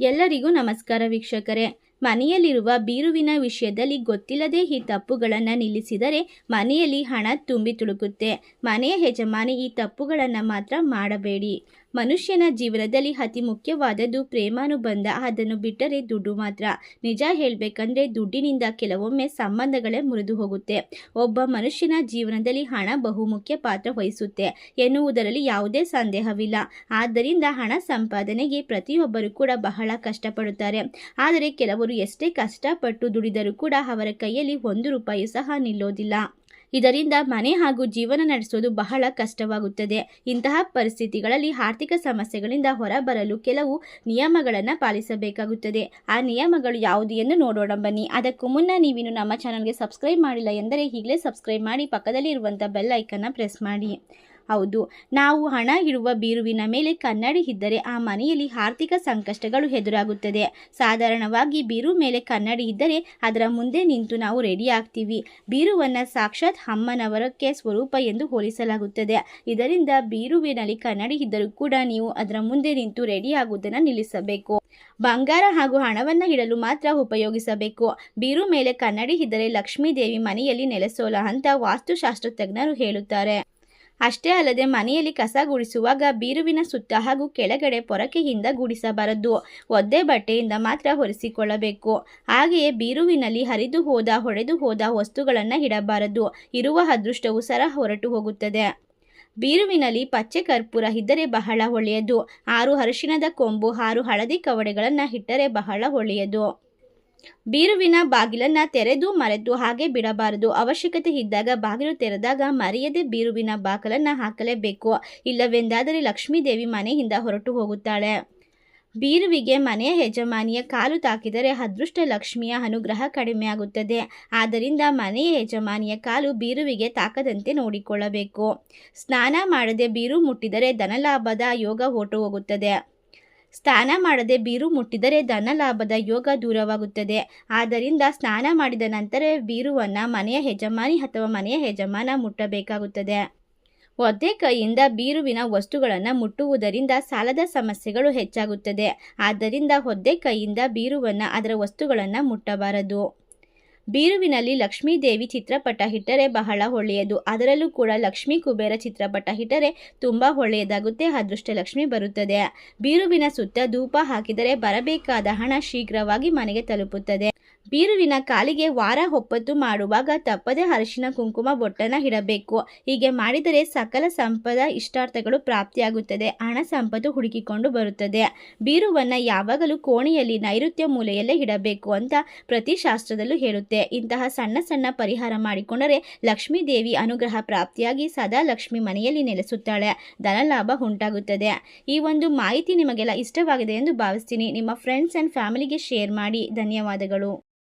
ಎಲ್ಲರಿಗೂ ನಮಸ್ಕಾರ ವೀಕ್ಷಕರೇ. ಮನೆಯಲ್ಲಿರುವ ಬೀರುವಿನ ವಿಷಯದಲ್ಲಿ ಗೊತ್ತಿಲ್ಲದೆ ಈ ತಪ್ಪುಗಳನ್ನು ನಿಲ್ಲಿಸಿದರೆ ಮನೆಯಲ್ಲಿ ಹಣ ತುಂಬಿ ತುಳುಕುತ್ತೆ. ಮನೆಯ ಯಜಮಾನಿ ಈ ತಪ್ಪುಗಳನ್ನು ಮಾತ್ರ ಮಾಡಬೇಡಿ. ಮನುಷ್ಯನ ಜೀವನದಲ್ಲಿ ಅತಿ ಮುಖ್ಯವಾದದ್ದು ಪ್ರೇಮಾನುಬಂಧ. ಅದನ್ನು ಬಿಟ್ಟರೆ ದುಡ್ಡು ಮಾತ್ರ. ನಿಜ ಹೇಳಬೇಕಂದ್ರೆ ದುಡ್ಡಿನಿಂದ ಕೆಲವೊಮ್ಮೆ ಸಂಬಂಧಗಳೇ ಮುರಿದು ಹೋಗುತ್ತೆ. ಒಬ್ಬ ಮನುಷ್ಯನ ಜೀವನದಲ್ಲಿ ಹಣ ಬಹುಮುಖ್ಯ ಪಾತ್ರ ವಹಿಸುತ್ತೆ ಎನ್ನುವುದರಲ್ಲಿ ಯಾವುದೇ ಸಂದೇಹವಿಲ್ಲ. ಆದ್ದರಿಂದ ಹಣ ಸಂಪಾದನೆಗೆ ಪ್ರತಿಯೊಬ್ಬರು ಕೂಡ ಬಹಳ ಕಷ್ಟಪಡುತ್ತಾರೆ. ಆದರೆ ಕೆಲವರು ಎಷ್ಟೇ ಕಷ್ಟಪಟ್ಟು ದುಡಿದರೂ ಕೂಡ ಅವರ ಕೈಯಲ್ಲಿ ಒಂದು ರೂಪಾಯಿ ಸಹ ನಿಲ್ಲೋದಿಲ್ಲ. ಇದರಿಂದ ಮನೆ ಹಾಗೂ ಜೀವನ ನಡೆಸೋದು ಬಹಳ ಕಷ್ಟವಾಗುತ್ತದೆ. ಇಂತಹ ಪರಿಸ್ಥಿತಿಗಳಲ್ಲಿ ಆರ್ಥಿಕ ಸಮಸ್ಯೆಗಳಿಂದ ಹೊರಬರಲು ಕೆಲವು ನಿಯಮಗಳನ್ನು ಪಾಲಿಸಬೇಕಾಗುತ್ತದೆ. ಆ ನಿಯಮಗಳು ಯಾವುದು ಎಂದು ನೋಡೋಣ ಬನ್ನಿ. ಅದಕ್ಕೂ ಮುನ್ನ ನೀವಿನ್ನು ನಮ್ಮ ಚಾನಲ್ಗೆ ಸಬ್ಸ್ಕ್ರೈಬ್ ಮಾಡಿಲ್ಲ ಎಂದರೆ ಈಗಲೇ ಸಬ್ಸ್ಕ್ರೈಬ್ ಮಾಡಿ ಪಕ್ಕದಲ್ಲಿ ಇರುವಂಥ ಬೆಲ್ ಐಕನ್ನ ಪ್ರೆಸ್ ಮಾಡಿ. ಹೌದು. ನಾವು ಹಣ ಇಡುವ ಬೀರುವಿನ ಮೇಲೆ ಕನ್ನಡಿ ಇದ್ದರೆ ಆ ಮನೆಯಲ್ಲಿ ಆರ್ಥಿಕ ಸಂಕಷ್ಟಗಳು ಎದುರಾಗುತ್ತದೆ. ಸಾಧಾರಣವಾಗಿ ಬೀರು ಮೇಲೆ ಕನ್ನಡಿ ಇದ್ದರೆ ಅದರ ಮುಂದೆ ನಿಂತು ನಾವು ರೆಡಿ ಆಗ್ತೀವಿ. ಬೀರುವನ್ನು ಸಾಕ್ಷಾತ್ ಅಮ್ಮನವರಕ್ಕೆ ಸ್ವರೂಪ ಎಂದು ಹೋಲಿಸಲಾಗುತ್ತದೆ. ಇದರಿಂದ ಬೀರುವಿನಲ್ಲಿ ಕನ್ನಡಿ ಇದ್ದರೂ ಕೂಡ ನೀವು ಅದರ ಮುಂದೆ ನಿಂತು ರೆಡಿ ಆಗುವುದನ್ನು ನಿಲ್ಲಿಸಬೇಕು. ಬಂಗಾರ ಹಾಗೂ ಹಣವನ್ನು ಇಡಲು ಮಾತ್ರ ಉಪಯೋಗಿಸಬೇಕು. ಬೀರು ಮೇಲೆ ಕನ್ನಡಿ ಇದ್ದರೆ ಲಕ್ಷ್ಮೀ ದೇವಿ ಮನೆಯಲ್ಲಿ ನೆಲೆಸೋಲ ಅಂತ ವಾಸ್ತುಶಾಸ್ತ್ರ ತಜ್ಞರು ಹೇಳುತ್ತಾರೆ. ಅಷ್ಟೇ ಅಲ್ಲದೆ ಮನೆಯಲ್ಲಿ ಕಸ ಗುಡಿಸುವಾಗ ಬೀರುವಿನ ಸುತ್ತ ಹಾಗೂ ಕೆಳಗಡೆ ಪೊರಕೆಯಿಂದ ಗುಡಿಸಬಾರದು. ಒದ್ದೆ ಬಟ್ಟೆಯಿಂದ ಮಾತ್ರ ಹೊರಿಸಿಕೊಳ್ಳಬೇಕು. ಹಾಗೆಯೇ ಬೀರುವಿನಲ್ಲಿ ಹರಿದು ಹೋದ, ಹೊಡೆದು ಹೋದ ವಸ್ತುಗಳನ್ನು ಇಡಬಾರದು. ಇರುವ ಅದೃಷ್ಟವು ಸರ ಹೊರಟು ಹೋಗುತ್ತದೆ. ಬೀರುವಿನಲ್ಲಿ ಪಚ್ಚೆ ಕರ್ಪೂರ ಇದ್ದರೆ ಬಹಳ ಒಳ್ಳೆಯದು. ಆರು ಅರಿಶಿಣದ ಕೊಂಬು, ಆರು ಹಳದಿ ಕವಡೆಗಳನ್ನು ಇಟ್ಟರೆ ಬಹಳ ಒಳ್ಳೆಯದು. ಬೀರುವಿನ ಬಾಗಿಲನ್ನ ತೆರೆದು ಮರೆತು ಹಾಗೆ ಬಿಡಬಾರದು. ಅವಶ್ಯಕತೆ ಇದ್ದಾಗ ಬಾಗಿಲು ತೆರೆದಾಗ ಮರೆಯದೆ ಬೀರುವಿನ ಬಾಗಿಲನ್ನ ಹಾಕಲೇಬೇಕು. ಇಲ್ಲವೆಂದಾದರೆ ಲಕ್ಷ್ಮೀ ದೇವಿ ಮನೆಯಿಂದ ಹೊರಟು ಹೋಗುತ್ತಾಳೆ. ಬೀರುವಿಗೆ ಮನೆಯ ಯಜಮಾನಿಯ ಕಾಲು ತಾಕಿದರೆ ಅದೃಷ್ಟ ಲಕ್ಷ್ಮಿಯ ಅನುಗ್ರಹ ಕಡಿಮೆಯಾಗುತ್ತದೆ. ಆದ್ದರಿಂದ ಮನೆಯ ಯಜಮಾನಿಯ ಕಾಲು ಬೀರುವಿಗೆ ತಾಕದಂತೆ ನೋಡಿಕೊಳ್ಳಬೇಕು. ಸ್ನಾನ ಮಾಡದೆ ಬೀರು ಮುಟ್ಟಿದರೆ ಧನಲಾಭದ ಯೋಗ ಹೊರಟು ಹೋಗುತ್ತದೆ. ಸ್ನಾನ ಮಾಡದೆ ಬೀರು ಮುಟ್ಟಿದರೆ ಧನ ಲಾಭದ ಯೋಗ ದೂರವಾಗುತ್ತದೆ. ಆದ್ದರಿಂದ ಸ್ನಾನ ಮಾಡಿದ ನಂತರ ಬೀರುವನ್ನು ಮನೆಯ ಯಜಮಾನಿ ಅಥವಾ ಮನೆಯ ಯಜಮಾನ ಮುಟ್ಟಬೇಕಾಗುತ್ತದೆ. ಒದ್ದೆ ಕೈಯಿಂದ ಬೀರುವಿನ ವಸ್ತುಗಳನ್ನು ಮುಟ್ಟುವುದರಿಂದ ಸಾಲದ ಸಮಸ್ಯೆಗಳು ಹೆಚ್ಚಾಗುತ್ತದೆ. ಆದ್ದರಿಂದ ಒದ್ದೆ ಕೈಯಿಂದ ಬೀರುವನ್ನು ಅದರ ವಸ್ತುಗಳನ್ನು ಮುಟ್ಟಬಾರದು. ಬೀರುವಿನಲ್ಲಿ ಲಕ್ಷ್ಮೀದೇವಿ ಚಿತ್ರಪಟ ಹಿಟ್ಟರೆ ಬಹಳ ಒಳ್ಳೆಯದು. ಅದರಲ್ಲೂ ಕೂಡ ಲಕ್ಷ್ಮೀ ಕುಬೇರ ಚಿತ್ರಪಟ ಹಿಟ್ಟರೆ ತುಂಬ ಒಳ್ಳೆಯದಾಗುತ್ತೆ. ಅದೃಷ್ಟ ಲಕ್ಷ್ಮಿ ಬರುತ್ತದೆ. ಬೀರುವಿನ ಸುತ್ತ ಧೂಪ ಹಾಕಿದರೆ ಬರಬೇಕಾದ ಹಣ ಶೀಘ್ರವಾಗಿ ಮನೆಗೆ ತಲುಪುತ್ತದೆ. ಬೀರುವಿನ ಕಾಲಿಗೆ ವಾರ ಹೊಪ್ಪತ್ತು ಮಾಡುವಾಗ ತಪ್ಪದೆ ಅರಿಶಿನ, ಕುಂಕುಮ ಬೊಟ್ಟನ ಇಡಬೇಕು. ಹೀಗೆ ಮಾಡಿದರೆ ಸಕಲ ಸಂಪದ ಇಷ್ಟಾರ್ಥಗಳು ಪ್ರಾಪ್ತಿಯಾಗುತ್ತದೆ. ಹಣ ಸಂಪತ್ತು ಹುಡುಕಿಕೊಂಡು ಬರುತ್ತದೆ. ಬೀರುವನ್ನು ಯಾವಾಗಲೂ ಕೋಣೆಯಲ್ಲಿ ನೈಋತ್ಯ ಮೂಲೆಯಲ್ಲೇ ಇಡಬೇಕು ಅಂತ ಪ್ರತಿ ಶಾಸ್ತ್ರದಲ್ಲೂ ಹೇಳುತ್ತೆ. ಇಂತಹ ಸಣ್ಣ ಸಣ್ಣ ಪರಿಹಾರ ಮಾಡಿಕೊಂಡರೆ ಲಕ್ಷ್ಮೀ ದೇವಿ ಅನುಗ್ರಹ ಪ್ರಾಪ್ತಿಯಾಗಿ ಸದಾ ಲಕ್ಷ್ಮಿ ಮನೆಯಲ್ಲಿ ನೆಲೆಸುತ್ತಾಳೆ. ಧನಲಾಭ ಉಂಟಾಗುತ್ತದೆ. ಈ ಒಂದು ಮಾಹಿತಿ ನಿಮಗೆಲ್ಲ ಇಷ್ಟವಾಗಿದೆ ಎಂದು ಭಾವಿಸ್ತೀನಿ. ನಿಮ್ಮ ಫ್ರೆಂಡ್ಸ್ ಆ್ಯಂಡ್ ಫ್ಯಾಮಿಲಿಗೆ ಶೇರ್ ಮಾಡಿ. ಧನ್ಯವಾದಗಳು.